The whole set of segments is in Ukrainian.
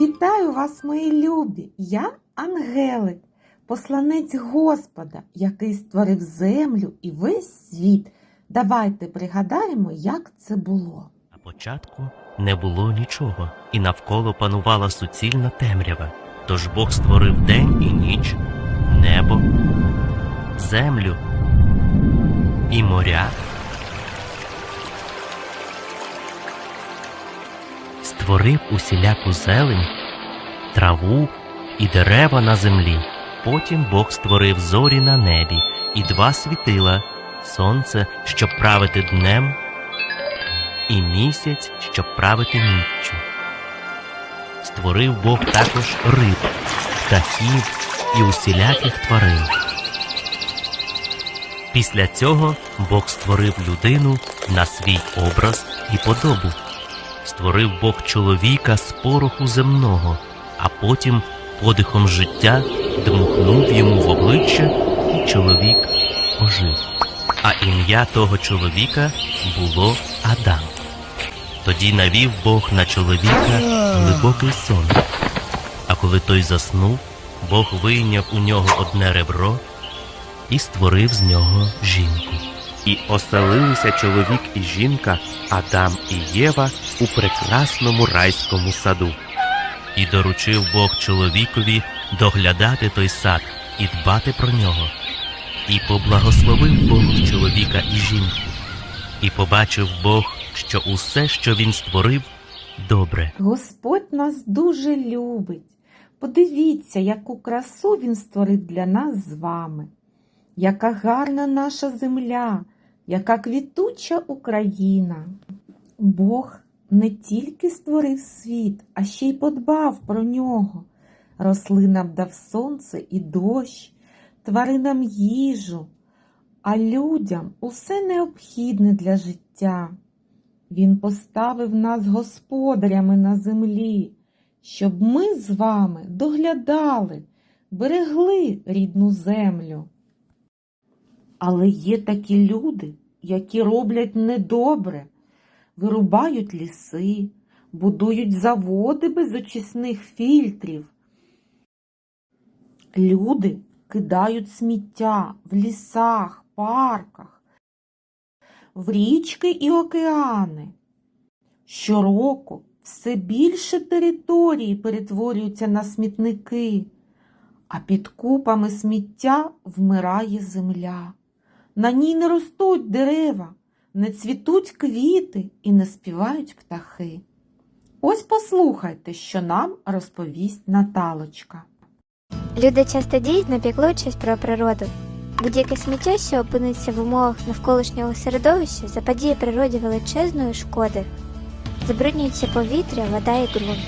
Вітаю вас, мої любі! Я Ангелик, посланець Господа, який створив землю і весь світ. Давайте пригадаємо, як це було. На початку не було нічого, і навколо панувала суцільна темрява. Тож Бог створив день і ніч, небо, землю і моря. Створив усіляку зелень, траву і дерева на землі. Потім Бог створив зорі на небі і два світила сонце, щоб правити днем, і місяць, щоб правити ніччю. Створив Бог також риб, птахів і усіляких тварин. Після цього Бог створив людину на свій образ і подобу. Створив Бог чоловіка з пороху земного, а потім подихом життя дмухнув йому в обличчя, і чоловік ожив. А ім'я того чоловіка було Адам. Тоді навів Бог на чоловіка глибокий сон. А коли той заснув, Бог вийняв у нього одне ребро і створив з нього жінку. І оселилися чоловік і жінка, Адам і Єва у прекрасному райському саду. І доручив Бог чоловікові доглядати той сад і дбати про нього. І поблагословив Бог чоловіка і жінку. І побачив Бог, що усе, що він створив, добре. Господь нас дуже любить. Подивіться, яку красу Він створив для нас з вами. Яка гарна наша земля, яка квітуча Україна. Бог не тільки створив світ, а ще й подбав про нього. Рослинам дав сонце і дощ, тваринам їжу, а людям усе необхідне для життя. Він поставив нас господарями на землі, щоб ми з вами доглядали, берегли рідну землю. Але є такі люди, які роблять недобре, вирубають ліси, будують заводи без очисних фільтрів. Люди кидають сміття в лісах, парках, в річки і океани. Щороку все більше території перетворюються на смітники, а під купами сміття вмирає земля. На ній не ростуть дерева, не цвітуть квіти і не співають птахи. Ось послухайте, що нам розповість Наталочка. Люди часто діють не піклуючись про природу. Будь-яке сміття, що опиниться в умовах навколишнього середовища, заподіє природі величезної шкоди. Забруднюється повітря, вода і ґрунт.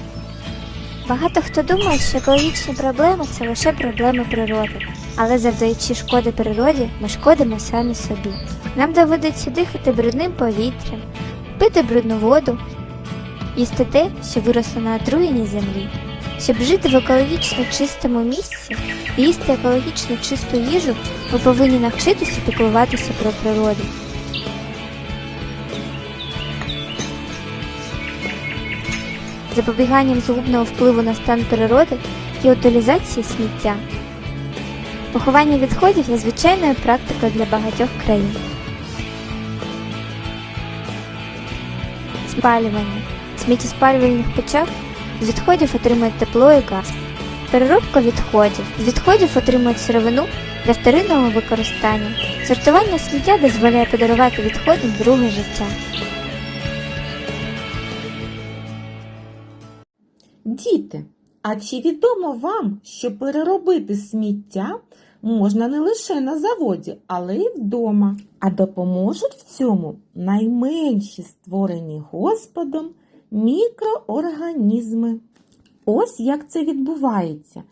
Багато хто думає, що екологічні проблеми це лише проблеми природи, але завдаючи шкоди природі, ми шкодимо самі собі. Нам доводиться дихати брудним повітрям, пити брудну воду, їсти те, що виросло на отруєній землі. Щоб жити в екологічно чистому місці і їсти екологічно чисту їжу, ми повинні навчитися піклуватися про природу. Запобіганням згубного впливу на стан природи є утилізація сміття. Поховання відходів є звичайною практикою для багатьох країн. Спалювання. Сміттєспалювальних печах з відходів отримують тепло і газ. Переробка відходів. З відходів отримують сировину для вторинного використання. Сортування сміття дозволяє подарувати відходам друге життя. Діти, а чи відомо вам, що переробити сміття можна не лише на заводі, але й вдома? А допоможуть в цьому найменші створені Господом мікроорганізми. Ось як це відбувається.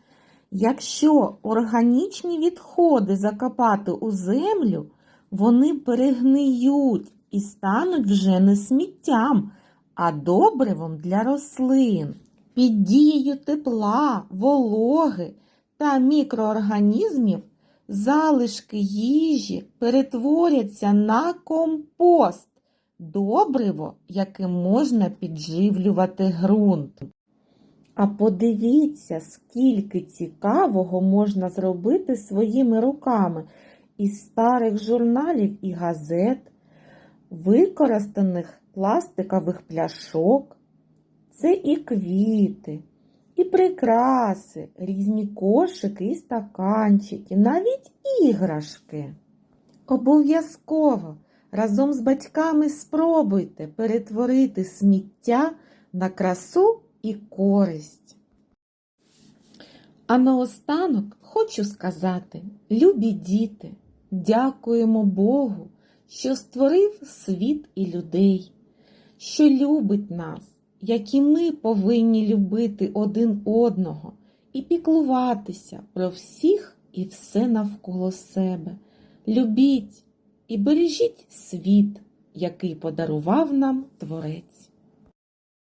Якщо органічні відходи закопати у землю, вони перегниють і стануть вже не сміттям, а добривом для рослин. Під дією тепла, вологи та мікроорганізмів залишки їжі перетворяться на компост, добриво, яким можна підживлювати ґрунт. А подивіться, скільки цікавого можна зробити своїми руками із старих журналів і газет, використаних пластикових пляшок. Це і квіти, і прикраси, різні кошики і стаканчики, навіть іграшки. Обов'язково разом з батьками спробуйте перетворити сміття на красу і користь. А наостанок хочу сказати, любі діти, дякуємо Богу, що створив світ і людей, що любить нас, як і ми повинні любити один одного і піклуватися про всіх і все навколо себе. Любіть і бережіть світ, який подарував нам Творець.